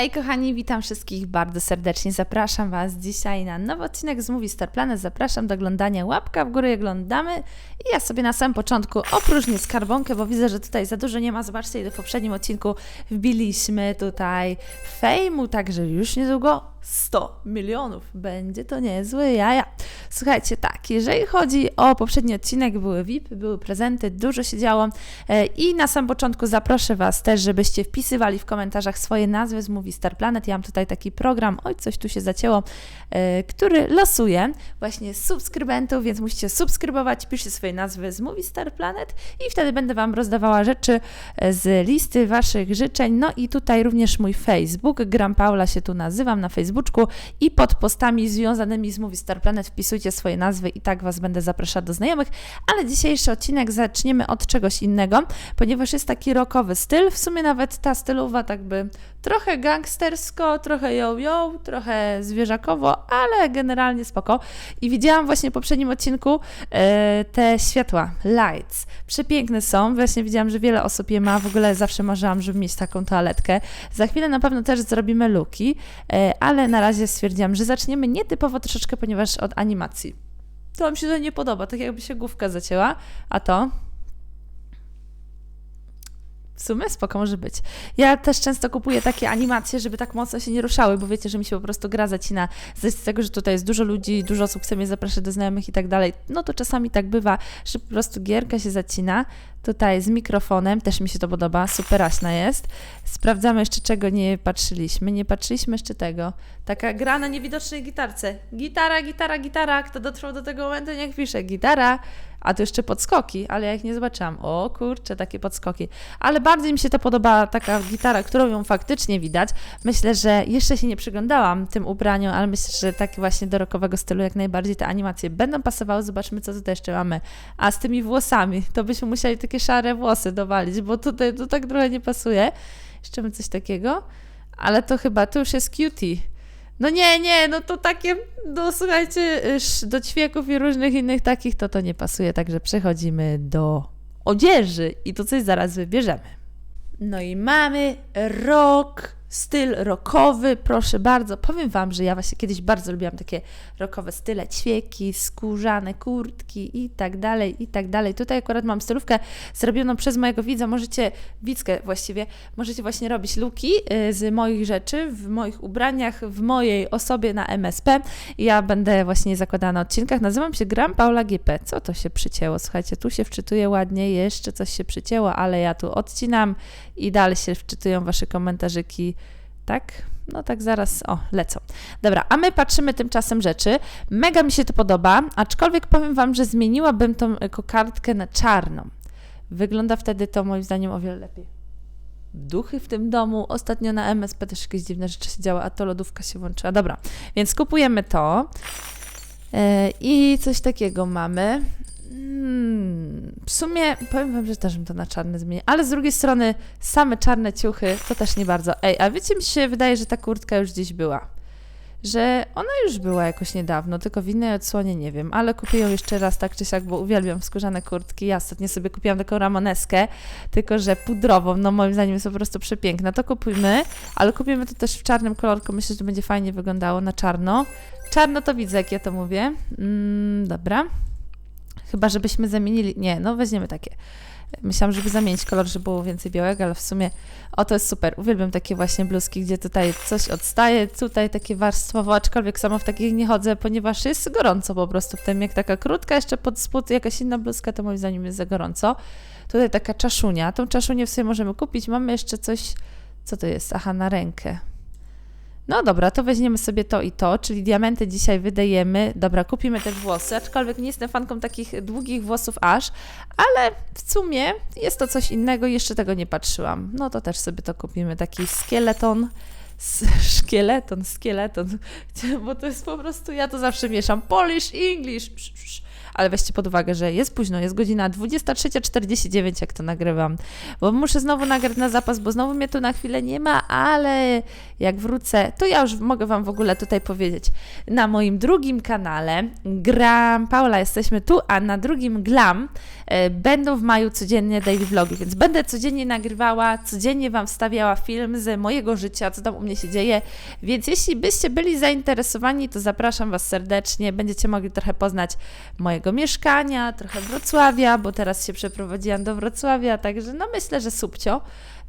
Hej kochani, witam wszystkich bardzo serdecznie. Zapraszam Was dzisiaj na nowy odcinek z Movie Star Planet. Zapraszam do oglądania. Łapka w górę oglądamy. I ja sobie na samym początku opróżnię skarbonkę, bo widzę, że tutaj za dużo nie ma. Zobaczcie, w poprzednim odcinku wbiliśmy tutaj fejmu, także już niedługo 100 milionów. Będzie to niezłe jaja. Słuchajcie, tak, jeżeli chodzi o poprzedni odcinek, były VIP, były prezenty, dużo się działo e, i na samym początku zaproszę Was też, żebyście wpisywali w komentarzach swoje nazwy z Movie Star Planet. Ja mam tutaj taki program, oj, coś tu się zacięło, e, który losuje właśnie subskrybentów, więc musicie subskrybować, piszcie swoje nazwy z Movie Star Planet i wtedy będę Wam rozdawała rzeczy e, z listy Waszych życzeń. No i tutaj również mój Facebook, Gram Paula się tu nazywam na Facebooku i pod postami związanymi z Movie Star Planet wpisujcie swoje nazwy i tak Was będę zapraszać do znajomych. Ale dzisiejszy odcinek zaczniemy od czegoś innego, ponieważ jest taki rockowy styl. W sumie nawet ta stylowa tak by trochę gangstersko, trochę yo-yo, trochę zwierzakowo, ale generalnie spoko. I widziałam właśnie w poprzednim odcinku e, te światła, lights. Przepiękne są. Właśnie widziałam, że wiele osób je ma. W ogóle zawsze marzyłam, żeby mieć taką toaletkę. Za chwilę na pewno też zrobimy luki, e, ale na razie stwierdziłam, że zaczniemy nietypowo troszeczkę, ponieważ od animacji. To mi się to nie podoba, tak jakby się główka zacięła, a to w sumie spoko może być. Ja też często kupuję takie animacje, żeby tak mocno się nie ruszały, bo wiecie, że mi się po prostu gra zacina. Z tego, że tutaj jest dużo ludzi, dużo osób chce mnie zapraszać do znajomych i tak dalej, no to czasami tak bywa, że po prostu gierka się zacina. Tutaj z mikrofonem, też mi się to podoba, superaśna jest. Sprawdzamy jeszcze, czego nie patrzyliśmy. Nie patrzyliśmy jeszcze tego. Taka gra na niewidocznej gitarce. Gitara, gitara, gitara. Kto dotrwał do tego momentu, niech pisze. Gitara. A to jeszcze podskoki, ale ja ich nie zobaczyłam. O kurczę, takie podskoki. Ale bardziej mi się to podoba taka gitara, którą ją faktycznie widać. Myślę, że jeszcze się nie przyglądałam tym ubraniom, ale myślę, że takie właśnie do rokowego stylu jak najbardziej te animacje będą pasowały. Zobaczmy, co tutaj jeszcze mamy. A z tymi włosami, to byśmy musieli takie szare włosy dowalić, bo tutaj to tak trochę nie pasuje. Jeszcze mamy coś takiego. Ale to chyba, to już jest cutie. No nie, nie, no to takie, no słuchajcie, do ćwieków i różnych innych takich, to to nie pasuje, także przechodzimy do odzieży i to coś zaraz wybierzemy. No i mamy rok styl rockowy, proszę bardzo. Powiem Wam, że ja właśnie kiedyś bardzo lubiłam takie rockowe style, ćwieki, skórzane kurtki i tak dalej, i tak dalej. Tutaj akurat mam stylówkę zrobioną przez mojego widza, możecie, widzkę właściwie, możecie właśnie robić luki y, z moich rzeczy, w moich ubraniach, w mojej osobie na MSP. Ja będę właśnie zakładała na odcinkach. Nazywam się Gram Paula GP. Co to się przycięło? Słuchajcie, tu się wczytuje ładnie, jeszcze coś się przycięło, ale ja tu odcinam i dalej się wczytują Wasze komentarzyki tak? No tak zaraz, o, lecą. Dobra, a my patrzymy tymczasem rzeczy. Mega mi się to podoba, aczkolwiek powiem Wam, że zmieniłabym tą kokardkę na czarną. Wygląda wtedy to moim zdaniem o wiele lepiej. Duchy w tym domu. Ostatnio na MSP też jakieś dziwne rzeczy się działy, a to lodówka się włączyła. Dobra, więc kupujemy to. Yy, I coś takiego mamy. Hmm, w sumie powiem wam, że też bym to na czarne zmienił, ale z drugiej strony same czarne ciuchy to też nie bardzo. Ej, a wiecie, mi się wydaje, że ta kurtka już gdzieś była. Że ona już była jakoś niedawno, tylko w innej odsłonie nie wiem, ale kupię ją jeszcze raz tak czy siak, bo uwielbiam skórzane kurtki. Ja ostatnio sobie kupiłam taką ramoneskę, tylko że pudrową, no moim zdaniem jest po prostu przepiękna. To kupimy, ale kupimy to też w czarnym kolorku, myślę, że będzie fajnie wyglądało na czarno. Czarno to widzę, jak ja to mówię. Mm, dobra. Chyba, żebyśmy zamienili. Nie, no weźmiemy takie. Myślałam, żeby zamienić kolor, żeby było więcej białego, ale w sumie o to jest super. Uwielbiam takie właśnie bluzki, gdzie tutaj coś odstaje, tutaj takie warstwowo, aczkolwiek sama w takich nie chodzę, ponieważ jest gorąco po prostu w tym, jak taka krótka, jeszcze pod spód jakaś inna bluzka, to moim zdaniem jest za gorąco. Tutaj taka czaszunia, tą czaszunię w sobie możemy kupić. Mamy jeszcze coś, co to jest? Aha, na rękę. No dobra, to weźmiemy sobie to i to, czyli diamenty dzisiaj wydajemy. Dobra, kupimy te włosy, aczkolwiek nie jestem fanką takich długich włosów aż, ale w sumie jest to coś innego jeszcze tego nie patrzyłam. No to też sobie to kupimy, taki skeleton. Szkieleton, skeleton, bo to jest po prostu, ja to zawsze mieszam. Polish, English. Psz, psz ale weźcie pod uwagę, że jest późno, jest godzina 23.49, jak to nagrywam, bo muszę znowu nagrać na zapas, bo znowu mnie tu na chwilę nie ma, ale jak wrócę, to ja już mogę Wam w ogóle tutaj powiedzieć. Na moim drugim kanale Gram Paula jesteśmy tu, a na drugim Glam będą w maju codziennie daily vlogi, więc będę codziennie nagrywała, codziennie Wam wstawiała film z mojego życia, co tam u mnie się dzieje, więc jeśli byście byli zainteresowani, to zapraszam Was serdecznie, będziecie mogli trochę poznać mojego mieszkania, trochę Wrocławia, bo teraz się przeprowadziłam do Wrocławia, także no myślę, że subcio.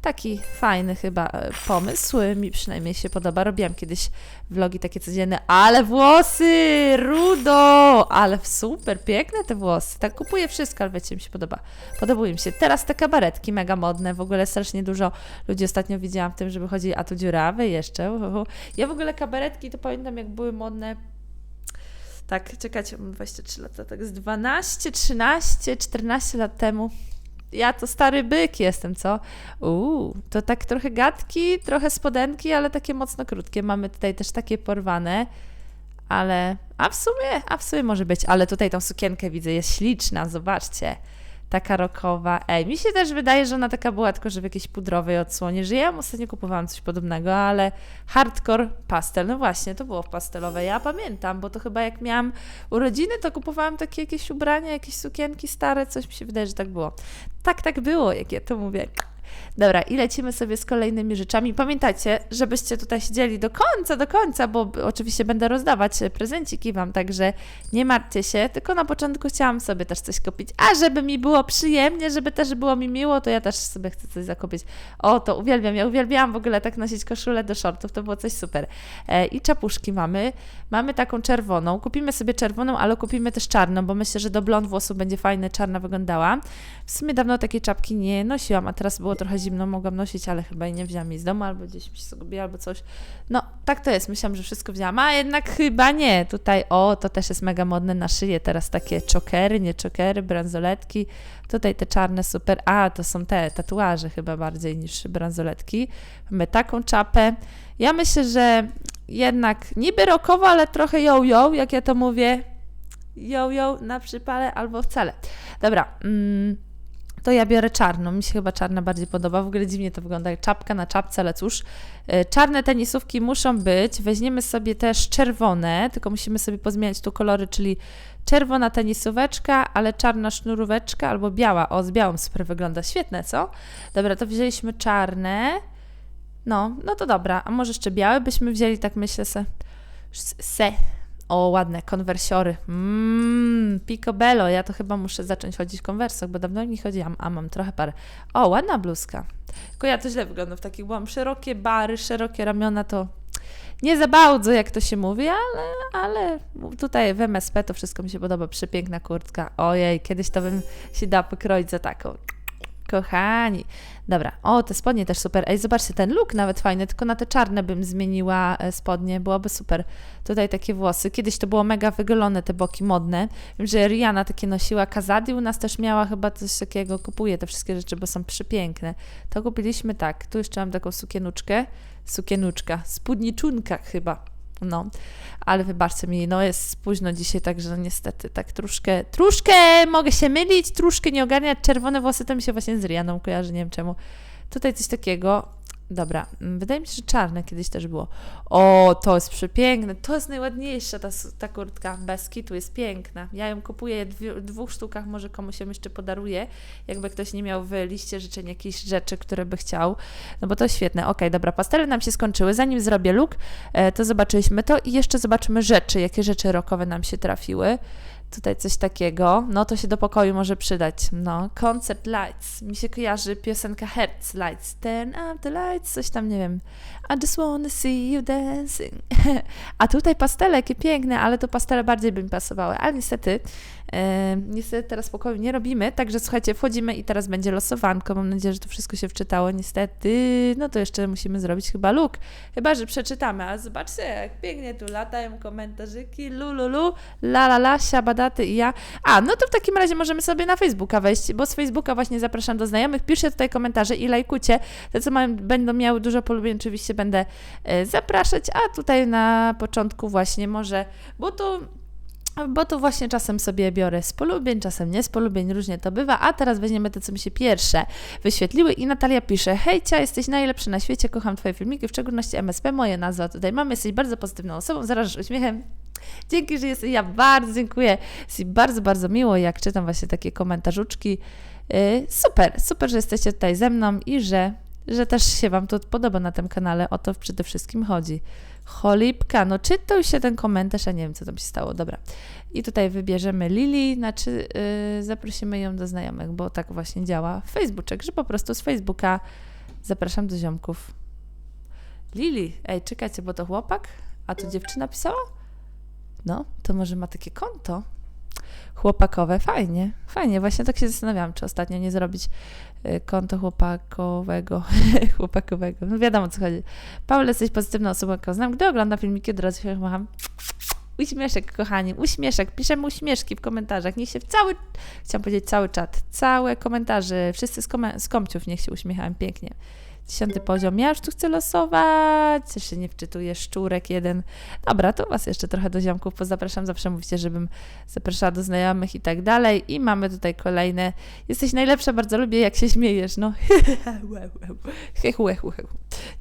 Taki fajny chyba e, pomysł, mi przynajmniej się podoba. Robiłam kiedyś vlogi takie codzienne, ale włosy, rudo, ale super, piękne te włosy. Tak kupuję wszystko, ale wiecie, mi się podoba. Podobały mi się. Teraz te kabaretki mega modne, w ogóle strasznie dużo ludzi ostatnio widziałam w tym, żeby chodzili, a tu dziurawy jeszcze. Ja w ogóle kabaretki to pamiętam, jak były modne tak, mam 23 lata, tak z 12, 13, 14 lat temu. Ja to stary byk jestem, co? Uuu, to tak trochę gadki, trochę spodenki, ale takie mocno krótkie. Mamy tutaj też takie porwane, ale... A w sumie, a w sumie może być, ale tutaj tą sukienkę widzę, jest śliczna, zobaczcie. Taka rokowa. Ej, mi się też wydaje, że ona taka była, tylko że w jakiejś pudrowej odsłonie, że ja ostatnio kupowałam coś podobnego, ale hardcore pastel, no właśnie, to było w pastelowe. Ja pamiętam, bo to chyba jak miałam urodziny, to kupowałam takie jakieś ubrania, jakieś sukienki stare, coś mi się wydaje, że tak było. Tak, tak było, jak ja to mówię. Dobra, i lecimy sobie z kolejnymi rzeczami. Pamiętajcie, żebyście tutaj siedzieli do końca, do końca, bo oczywiście będę rozdawać prezenciki Wam, także nie martwcie się, tylko na początku chciałam sobie też coś kupić. A żeby mi było przyjemnie, żeby też było mi miło, to ja też sobie chcę coś zakupić. O, to uwielbiam, ja uwielbiałam w ogóle tak nosić koszulę do shortów, to było coś super. E, I czapuszki mamy. Mamy taką czerwoną. Kupimy sobie czerwoną, ale kupimy też czarną, bo myślę, że do blond włosów będzie fajnie czarna wyglądała. W sumie dawno takiej czapki nie nosiłam, a teraz było trochę zimno, mogłam nosić, ale chyba jej nie wzięłam jej z domu, albo gdzieś mi się zgubiła, albo coś. No, tak to jest. Myślałam, że wszystko wzięłam, a jednak chyba nie. Tutaj, o, to też jest mega modne na szyję. Teraz takie czokery, nie czokery, bransoletki. Tutaj te czarne super. A, to są te tatuaże chyba bardziej niż bransoletki. Mamy taką czapę. Ja myślę, że jednak niby rokowo, ale trochę yo-yo, jak ja to mówię. Yo-yo na przypale albo wcale. Dobra. Mm to ja biorę czarną. Mi się chyba czarna bardziej podoba. W ogóle dziwnie to wygląda jak czapka na czapce, ale cóż. E, Czarne tenisówki muszą być. Weźmiemy sobie też czerwone, tylko musimy sobie pozmieniać tu kolory, czyli czerwona tenisóweczka, ale czarna sznuróweczka albo biała. O, z białą super wygląda. Świetne, co? Dobra, to wzięliśmy czarne. No, no to dobra. A może jeszcze białe byśmy wzięli, tak myślę se. Se. O, ładne, konwersiory. Mmm, picobello. Ja to chyba muszę zacząć chodzić w konwersach, bo dawno nie chodziłam, a mam trochę parę. O, ładna bluzka. Tylko ja to źle wyglądam w takich, bo mam szerokie bary, szerokie ramiona, to nie za bardzo, jak to się mówi, ale, ale tutaj w MSP to wszystko mi się podoba. Przepiękna kurtka. Ojej, kiedyś to bym się dała pokroić za taką. Kochani. Dobra, o, te spodnie też super. Ej, zobaczcie, ten look nawet fajny, tylko na te czarne bym zmieniła e, spodnie, byłoby super. Tutaj takie włosy. Kiedyś to było mega wygolone, te boki modne. Wiem, że Rihanna takie nosiła. Kazadi u nas też miała chyba coś takiego. Kupuję te wszystkie rzeczy, bo są przepiękne. To kupiliśmy tak. Tu jeszcze mam taką sukienuczkę. Sukienuczka. Spódniczunka chyba. No, ale wybaczcie mi, no jest późno dzisiaj, także niestety tak troszkę, troszkę mogę się mylić, troszkę nie ogarniać. Czerwone włosy to mi się właśnie z Rianą kojarzy, nie wiem czemu. Tutaj coś takiego, Dobra, mm, wydaje mi się, że czarne kiedyś też było. O, to jest przepiękne, to jest najładniejsza ta, ta kurtka bez kitu, jest piękna. Ja ją kupuję w dwóch sztukach, może komuś ją jeszcze podaruję, jakby ktoś nie miał w liście życzeń jakichś rzeczy, które by chciał, no bo to świetne. Ok, dobra, pastele nam się skończyły, zanim zrobię look, e, to zobaczyliśmy to i jeszcze zobaczymy rzeczy, jakie rzeczy rokowe nam się trafiły tutaj coś takiego, no to się do pokoju może przydać. No, Concert Lights. Mi się kojarzy piosenka Hertz Lights. Turn up the lights, coś tam, nie wiem. I just wanna see you dancing. A tutaj pastele, jakie piękne, ale to pastele bardziej by mi pasowały. Ale niestety, niestety teraz pokoju nie robimy, także słuchajcie, wchodzimy i teraz będzie losowanko. Mam nadzieję, że to wszystko się wczytało. Niestety, no to jeszcze musimy zrobić chyba look. Chyba, że przeczytamy. A zobaczcie, jak pięknie tu latają komentarzyki. Lululu, la la la, siabadaty i ja. A, no to w takim razie możemy sobie na Facebooka wejść, bo z Facebooka właśnie zapraszam do znajomych. Piszcie tutaj komentarze i lajkujcie. Te, co mają, będą miały dużo polubień, oczywiście będę e, zapraszać, a tutaj na początku właśnie może, bo to bo to właśnie czasem sobie biorę z polubień, czasem nie z polubień, różnie to bywa, a teraz weźmiemy te, co mi się pierwsze wyświetliły i Natalia pisze, hejcia, jesteś najlepszy na świecie, kocham Twoje filmiki, w szczególności MSP, moje nazwa tutaj mamy, jesteś bardzo pozytywną osobą, zarażasz uśmiechem, Dzięki, że jesteś. Ja bardzo dziękuję. Jest bardzo, bardzo miło, jak czytam właśnie takie komentarzuczki. Yy, super, super, że jesteście tutaj ze mną i że, że też się Wam to podoba na tym kanale. O to przede wszystkim chodzi. Cholipka, no czytał się ten komentarz, a nie wiem, co tam się stało. Dobra. I tutaj wybierzemy Lili, znaczy yy, zaprosimy ją do znajomych, bo tak właśnie działa Facebooczek, że po prostu z Facebooka zapraszam do ziomków. Lili, ej, czekajcie, bo to chłopak, a to dziewczyna pisała? No, to może ma takie konto chłopakowe. Fajnie, fajnie. Właśnie tak się zastanawiałam, czy ostatnio nie zrobić konto chłopakowego. chłopakowego. No wiadomo, co chodzi. Paweł, jesteś pozytywną osobą, jaką znam. Gdy oglądam filmiki, od razu się macham. Uśmieszek, kochani, uśmieszek. Piszemy uśmieszki w komentarzach. Niech się w cały, chciałam powiedzieć cały czat, całe komentarze, wszyscy z, kom- z komciów niech się uśmiechają pięknie. Dziesiąty poziom. Ja już tu chcę losować. Jeszcze nie wczytuję. Szczurek jeden. Dobra, to Was jeszcze trochę do ziomków pozapraszam. Zawsze mówicie, żebym zapraszała do znajomych i tak dalej. I mamy tutaj kolejne. Jesteś najlepsza, bardzo lubię, jak się śmiejesz. No.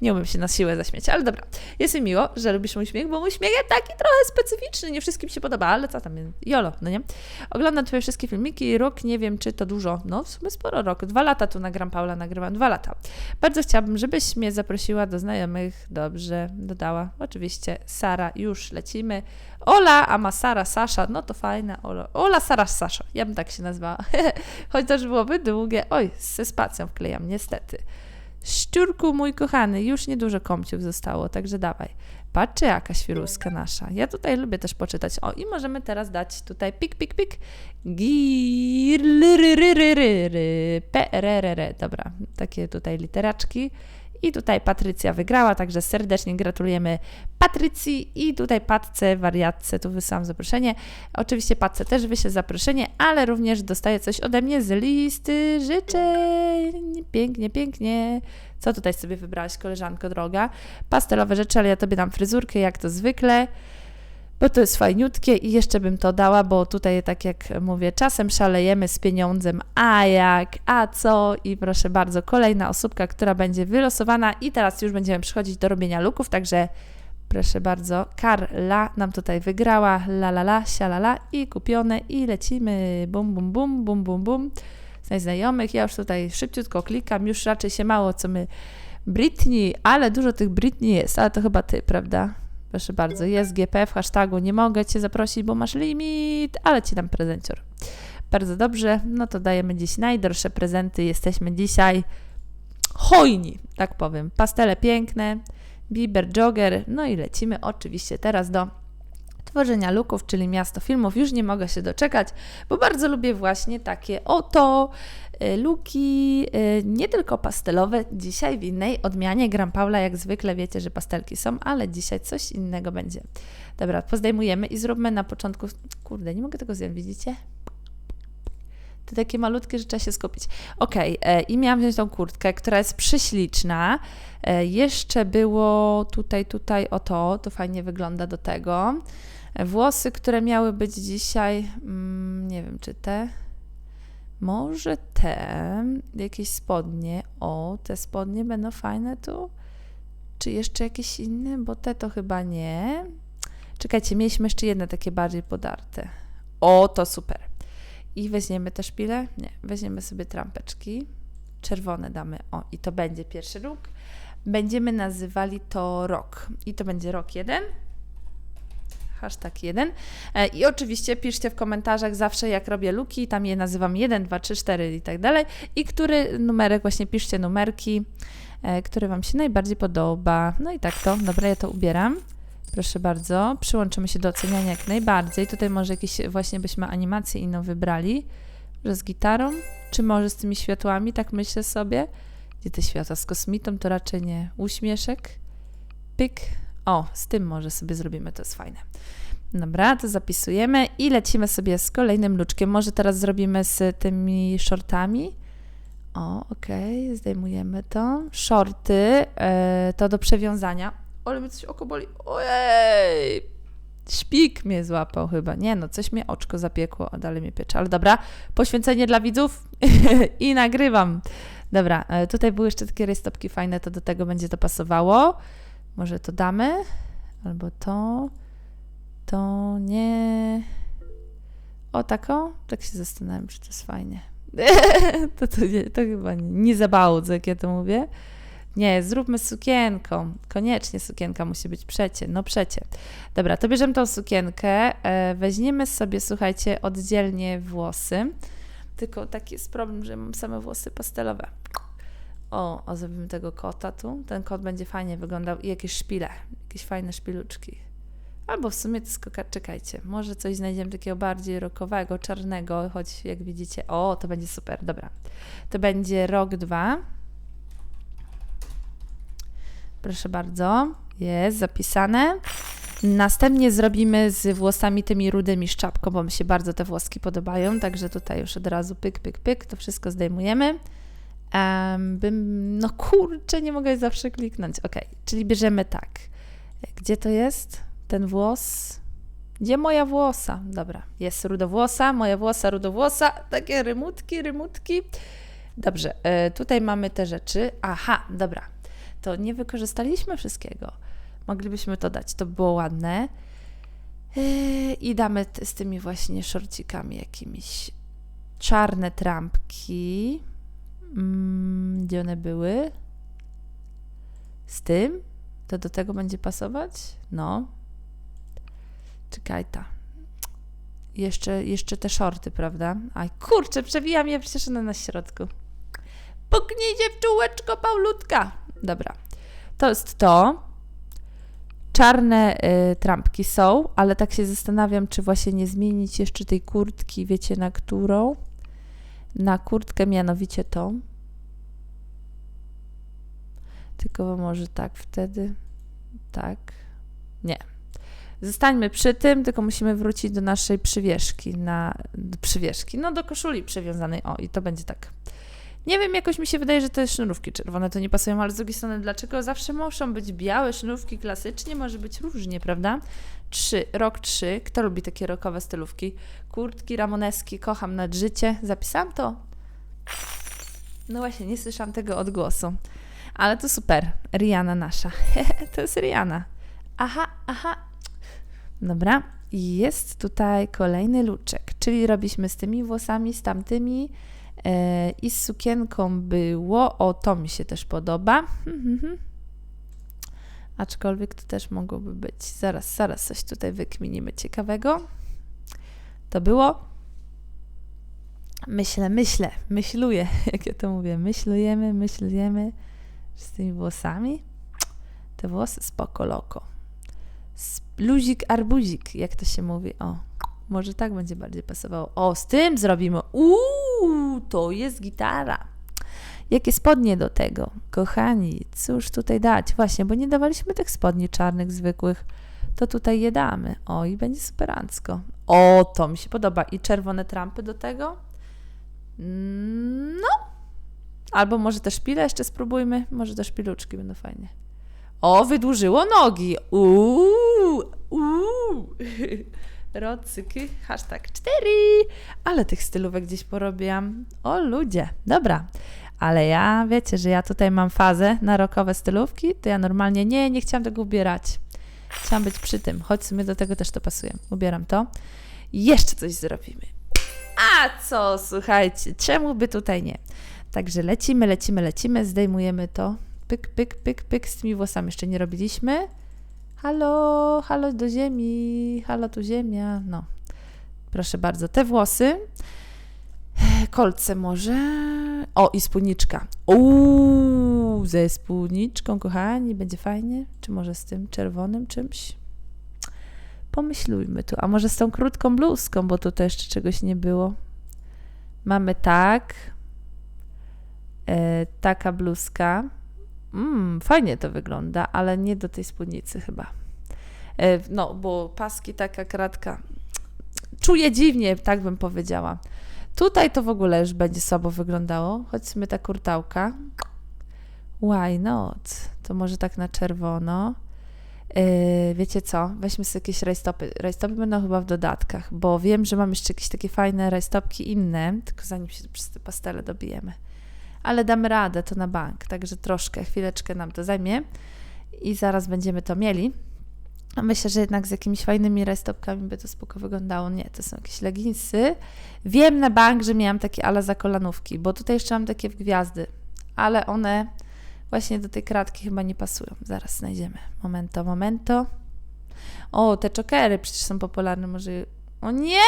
Nie umiem się na siłę zaśmiać, ale dobra. Jest mi miło, że lubisz mój śmiech, bo mój śmiech jest taki trochę specyficzny. Nie wszystkim się podoba, ale co tam, jolo, no nie? Oglądam Twoje wszystkie filmiki. Rok, nie wiem, czy to dużo. No, w sumie sporo rok. Dwa lata tu nagram, Paula, nagrywam dwa lata. Bardzo chciałabym, żebyś mnie zaprosiła do znajomych. Dobrze, dodała. Oczywiście Sara, już lecimy. Ola, a ma Sara, Sasza, no to fajna. Ola, Ola Sara, Sasza. Ja bym tak się nazwała. Chociaż byłoby długie. Oj, ze spacją wklejam, niestety. Szczurku, mój kochany, już niedużo komciów zostało, także dawaj. Patrzcie, jaka świruska nasza. Ja tutaj lubię też poczytać. O, i możemy teraz dać tutaj pik, pik, pik. P-R-R-R. Dobra, takie tutaj literaczki. I tutaj Patrycja wygrała, także serdecznie gratulujemy Patrycji i tutaj Patce, wariatce, tu wysyłam zaproszenie. Oczywiście Patce też wyślę zaproszenie, ale również dostaje coś ode mnie z listy życzeń. Pięknie, pięknie. Co tutaj sobie wybrałaś, koleżanko droga? Pastelowe rzeczy, ale ja tobie dam fryzurkę, jak to zwykle bo to jest fajniutkie i jeszcze bym to dała, bo tutaj, tak jak mówię, czasem szalejemy z pieniądzem, a jak, a co? I proszę bardzo, kolejna osóbka, która będzie wylosowana i teraz już będziemy przychodzić do robienia luków, także proszę bardzo, Karla nam tutaj wygrała, la la la, sialala i kupione i lecimy, bum bum bum, bum bum bum, znajomych, ja już tutaj szybciutko klikam, już raczej się mało co my Britney, ale dużo tych Britney jest, ale to chyba ty, prawda? Proszę bardzo, jest GP w hashtagu, nie mogę Cię zaprosić, bo masz limit, ale Ci dam prezencior. Bardzo dobrze, no to dajemy dziś najdroższe prezenty, jesteśmy dzisiaj hojni, tak powiem. Pastele piękne, Bieber Jogger, no i lecimy oczywiście teraz do tworzenia luków, czyli miasto filmów. Już nie mogę się doczekać, bo bardzo lubię właśnie takie oto y, luki, y, nie tylko pastelowe. Dzisiaj w innej odmianie Gram Paula, jak zwykle wiecie, że pastelki są, ale dzisiaj coś innego będzie. Dobra, pozdejmujemy i zróbmy na początku. Kurde, nie mogę tego zjeść, widzicie? Te takie malutkie, że trzeba się skupić. Ok, e, i miałam wziąć tą kurtkę, która jest prześliczna. E, jeszcze było tutaj, tutaj, o to, to fajnie wygląda do tego. Włosy, które miały być dzisiaj, mm, nie wiem czy te, może te, jakieś spodnie. O, te spodnie będą fajne tu. Czy jeszcze jakieś inne? Bo te to chyba nie. Czekajcie, mieliśmy jeszcze jedne takie bardziej podarte. O, to super. I weźmiemy te szpile? Nie, weźmiemy sobie trampeczki. Czerwone damy. O, i to będzie pierwszy róg. Będziemy nazywali to rok. I to będzie rok jeden hashtag 1. E, I oczywiście piszcie w komentarzach zawsze, jak robię luki, tam je nazywam 1, 2, 3, 4 i tak dalej. I który numerek, właśnie piszcie numerki, e, który Wam się najbardziej podoba. No i tak to, dobra, ja to ubieram. Proszę bardzo, przyłączymy się do oceniania jak najbardziej. Tutaj może jakieś właśnie byśmy animację inną wybrali, że z gitarą, czy może z tymi światłami, tak myślę sobie. Gdzie te światła z kosmitą, to raczej nie. Uśmieszek, pyk, o, z tym może sobie zrobimy, to jest fajne. Dobra, to zapisujemy i lecimy sobie z kolejnym luczkiem. Może teraz zrobimy z tymi shortami. O, okej, okay, zdejmujemy to. Shorty, yy, to do przewiązania. Ale mi coś oko boli. Ojej! Śpik mnie złapał chyba. Nie no, coś mnie oczko zapiekło, a dalej mnie piecze. Ale dobra, poświęcenie dla widzów i nagrywam. Dobra, yy, tutaj były jeszcze takie rejstopki fajne, to do tego będzie to pasowało. Może to damy? Albo to. to nie... O, taką? Tak się zastanawiam, czy to jest fajnie. to, to, nie, to chyba nie, nie za bardzo, jak ja to mówię. Nie, zróbmy sukienką. Koniecznie sukienka musi być przecie. No przecie. Dobra, to bierzemy tą sukienkę. E, weźmiemy sobie, słuchajcie, oddzielnie włosy. Tylko taki jest problem, że mam same włosy pastelowe. O, o zrobimy tego kota tu. Ten kot będzie fajnie wyglądał. I jakieś szpile. Jakieś fajne szpiluczki. Albo w sumie skoka, czekajcie, może coś znajdziemy takiego bardziej rokowego, czarnego, choć jak widzicie, o, to będzie super, dobra. To będzie rok dwa. Proszę bardzo, jest zapisane. Następnie zrobimy z włosami tymi rudymi szczapką, bo mi się bardzo te włoski podobają, także tutaj już od razu pyk, pyk, pyk, to wszystko zdejmujemy. Um, bym, no kurczę, nie mogę zawsze kliknąć. Ok, czyli bierzemy tak. Gdzie to jest? Ten włos. Gdzie moja włosa? Dobra, jest rudowłosa, moja włosa, rudowłosa. Takie rymutki, rymutki. Dobrze, y, tutaj mamy te rzeczy. Aha, dobra to nie wykorzystaliśmy wszystkiego. Moglibyśmy to dać, to by było ładne. Yy, I damy z tymi właśnie szorcikami jakimiś czarne trampki. Mm, gdzie one były? Z tym? To do tego będzie pasować? No. Czekaj ta. Jeszcze, jeszcze te shorty, prawda? Aj, kurczę, przewijam je przecież one na środku. Puknijcie w czułeczko, Paulutka. Dobra. To jest to. Czarne y, trampki są, ale tak się zastanawiam, czy właśnie nie zmienić jeszcze tej kurtki, wiecie na którą? Na kurtkę mianowicie tą. Tylko może tak wtedy. Tak. Nie. Zostańmy przy tym, tylko musimy wrócić do naszej przywieszki, na do przywieszki, no do koszuli przywiązanej. O, i to będzie tak. Nie wiem, jakoś mi się wydaje, że te sznurówki czerwone to nie pasują, ale z drugiej strony, dlaczego zawsze muszą być białe sznurówki klasycznie? Może być różnie, prawda? Trzy, rok trzy. Kto lubi takie rokowe stylówki? Kurtki, ramoneski, kocham nad życie. Zapisałam to? No właśnie, nie słyszałam tego odgłosu. Ale to super. Rihanna nasza. to jest Rihanna. Aha, aha. Dobra. Jest tutaj kolejny luczek, czyli robiliśmy z tymi włosami, z tamtymi I z sukienką było, o to mi się też podoba. Aczkolwiek to też mogłoby być. Zaraz, zaraz coś tutaj wykminimy ciekawego. To było. Myślę, myślę, myśluję, jak ja to mówię. Myślujemy, myślujemy z tymi włosami. Te włosy spoko loko. Luzik, arbuzik, jak to się mówi. O, może tak będzie bardziej pasowało. O, z tym zrobimy. Uuu, to jest gitara. Jakie spodnie do tego? Kochani, cóż tutaj dać? Właśnie, bo nie dawaliśmy tych spodni czarnych, zwykłych. To tutaj je damy. O, i będzie superancko. O, to mi się podoba. I czerwone trampy do tego? No. Albo może te szpile jeszcze spróbujmy. Może te szpiluczki będą fajnie. O, wydłużyło nogi. Uuu, uuu. Rocyky, hashtag 4. Ale tych stylówek gdzieś porobiłam. O ludzie, dobra. Ale ja, wiecie, że ja tutaj mam fazę na rokowe stylówki, to ja normalnie nie, nie chciałam tego ubierać. Chciałam być przy tym, choć sobie do tego też to pasuje. Ubieram to. Jeszcze coś zrobimy. A co, słuchajcie, czemu by tutaj nie? Także lecimy, lecimy, lecimy, zdejmujemy to. Pyk, pyk, pyk, pyk. Z tymi włosami jeszcze nie robiliśmy. Halo, halo do ziemi, halo tu ziemia. No, proszę bardzo, te włosy. Kolce może. O, i spódniczka. Uuu, ze spódniczką, kochani, będzie fajnie. Czy może z tym czerwonym czymś? Pomyślujmy tu. A może z tą krótką bluzką, bo tutaj jeszcze czegoś nie było. Mamy tak. E, taka bluzka. Mmm, fajnie to wygląda, ale nie do tej spódnicy chyba. E, no, bo paski taka kratka. Czuję dziwnie, tak bym powiedziała. Tutaj to w ogóle już będzie słabo wyglądało, choć ta kurtałka. Why not? To może tak na czerwono. Yy, wiecie co? Weźmy sobie jakieś rajstopy. Rajstopy będą chyba w dodatkach, bo wiem, że mam jeszcze jakieś takie fajne rajstopki inne, tylko zanim się przez te pastele dobijemy ale damy radę to na bank, także troszkę, chwileczkę nam to zajmie i zaraz będziemy to mieli. Myślę, że jednak z jakimiś fajnymi rajstopkami by to spoko wyglądało. Nie, to są jakieś leginsy. Wiem na bank, że miałam takie ala za kolanówki, bo tutaj jeszcze mam takie w gwiazdy, ale one właśnie do tej kratki chyba nie pasują. Zaraz znajdziemy. Momento, momento. O, te czokery przecież są popularne. Może. O nie!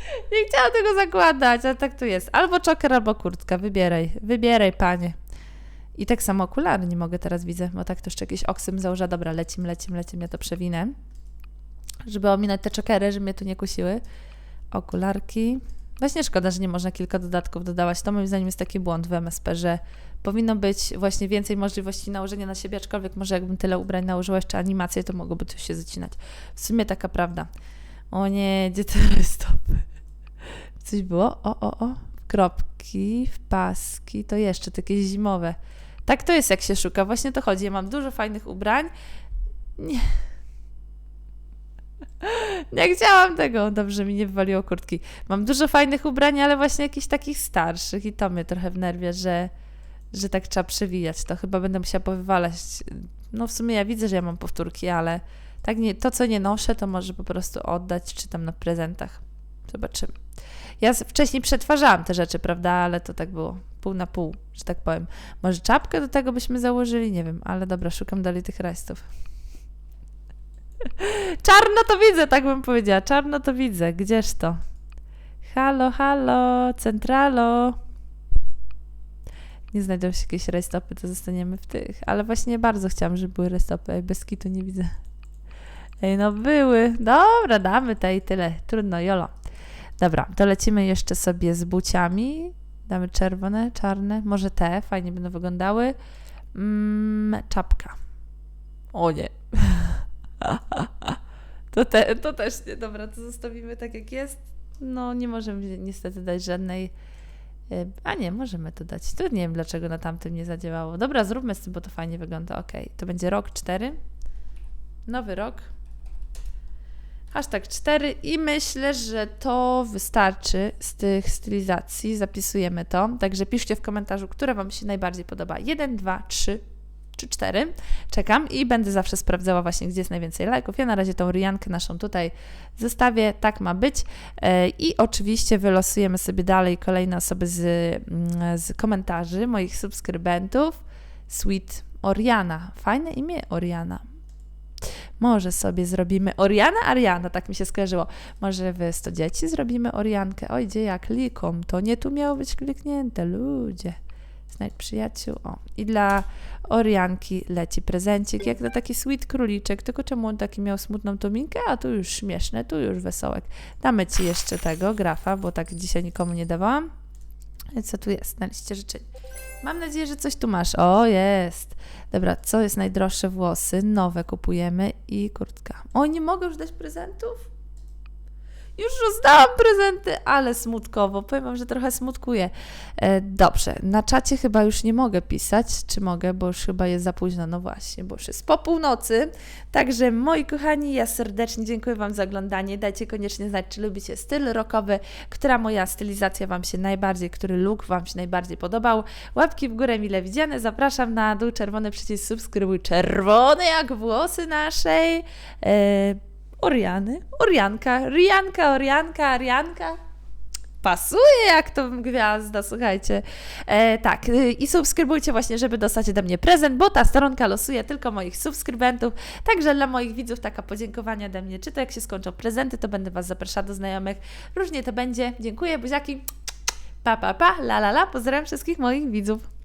Nie chciałam tego zakładać, ale tak tu jest. Albo czoker, albo kurtka. Wybieraj. Wybieraj, panie. I tak samo okulary nie mogę teraz widzę, bo tak to jeszcze jakiś oksym założa. Dobra, lecim, lecim, lecim, ja to przewinę. Żeby ominąć te czokery, żeby mnie tu nie kusiły. Okularki. Właśnie szkoda, że nie można kilka dodatków dodawać. To moim zdaniem jest taki błąd w MSP, że powinno być właśnie więcej możliwości nałożenia na siebie, aczkolwiek może jakbym tyle ubrań nałożyła jeszcze animację, to mogłoby coś się zacinać. W sumie taka prawda. O nie, gdzie te stopy? Coś było? O, o, o. Kropki, w paski, to jeszcze takie zimowe. Tak to jest, jak się szuka. Właśnie to chodzi. Ja mam dużo fajnych ubrań. Nie. Nie chciałam tego. Dobrze mi nie wywaliło kurtki. Mam dużo fajnych ubrań, ale właśnie jakichś takich starszych i to mnie trochę wnerwia, że, że tak trzeba przewijać. To chyba będę musiała powywalać. No w sumie ja widzę, że ja mam powtórki, ale tak nie, to, co nie noszę, to może po prostu oddać, czy tam na prezentach. Zobaczymy. Ja wcześniej przetwarzałam te rzeczy, prawda, ale to tak było pół na pół, że tak powiem. Może czapkę do tego byśmy założyli, nie wiem, ale dobra, szukam dalej tych rajstów. Czarno to widzę, tak bym powiedziała. Czarno to widzę. Gdzież to? Halo, halo, centralo. Nie znajdą się jakieś rajstopy, to zostaniemy w tych. Ale właśnie bardzo chciałam, żeby były rajstopy. Bez kitu nie widzę. No były. Dobra, damy te tyle. Trudno, jolo. Dobra, to lecimy jeszcze sobie z buciami. Damy czerwone, czarne, może te, fajnie będą wyglądały. Mm, czapka. O nie. To, te, to też nie. Dobra, to zostawimy tak jak jest. No, nie możemy niestety dać żadnej. y, A nie, możemy to dać. Tu nie wiem, dlaczego na tamtym nie zadziałało. Dobra, zróbmy z tym, bo to fajnie wygląda. Ok, to będzie rok 4. Nowy rok. Hashtag 4 i myślę, że to wystarczy z tych stylizacji. Zapisujemy to. Także piszcie w komentarzu, które Wam się najbardziej podoba. 1, 2, 3 czy 4. Czekam i będę zawsze sprawdzała właśnie, gdzie jest najwięcej lajków. Ja na razie tą ryjankę naszą tutaj zostawię. Tak ma być. E, I oczywiście wylosujemy sobie dalej kolejne osoby z, mm, z komentarzy moich subskrybentów. Sweet Oriana. Fajne imię Oriana. Może sobie zrobimy Oriana Ariana, tak mi się skojarzyło. Może wy 100 dzieci zrobimy Oriankę. Oj, gdzie ja klikam? To nie tu miało być kliknięte, ludzie. Znajdź przyjaciół. O. I dla Orianki leci prezencik, jak na taki sweet króliczek, tylko czemu on taki miał smutną tominkę, a tu już śmieszne, tu już wesołek. Damy Ci jeszcze tego, grafa, bo tak dzisiaj nikomu nie dawałam. Co tu jest na liście życzeń? Mam nadzieję, że coś tu masz. O, jest. Dobra, co jest najdroższe? Włosy. Nowe kupujemy i kurtka. O, nie mogę już dać prezentów? Już rozdałam prezenty, ale smutkowo. Powiem wam, że trochę smutkuję. E, dobrze, na czacie chyba już nie mogę pisać. Czy mogę, bo już chyba jest za późno. No właśnie, bo już jest po północy. Także moi kochani, ja serdecznie dziękuję wam za oglądanie. Dajcie koniecznie znać, czy lubicie styl rockowy, która moja stylizacja wam się najbardziej, który look wam się najbardziej podobał. Łapki w górę mile widziane. Zapraszam na dół czerwony przycisk subskrybuj. Czerwony jak włosy naszej. E, Oriany, Orianka, Rianka, Orianka, Arianka. Pasuje jak to gwiazda, słuchajcie. E, tak, y, i subskrybujcie właśnie, żeby dostać ode mnie prezent, bo ta stronka losuje tylko moich subskrybentów. Także dla moich widzów taka podziękowania ode mnie. Czy to jak się skończą prezenty, to będę Was zapraszała do znajomych. Różnie to będzie. Dziękuję, buziaki. Pa, pa, pa, la, la, la. Pozdrawiam wszystkich moich widzów.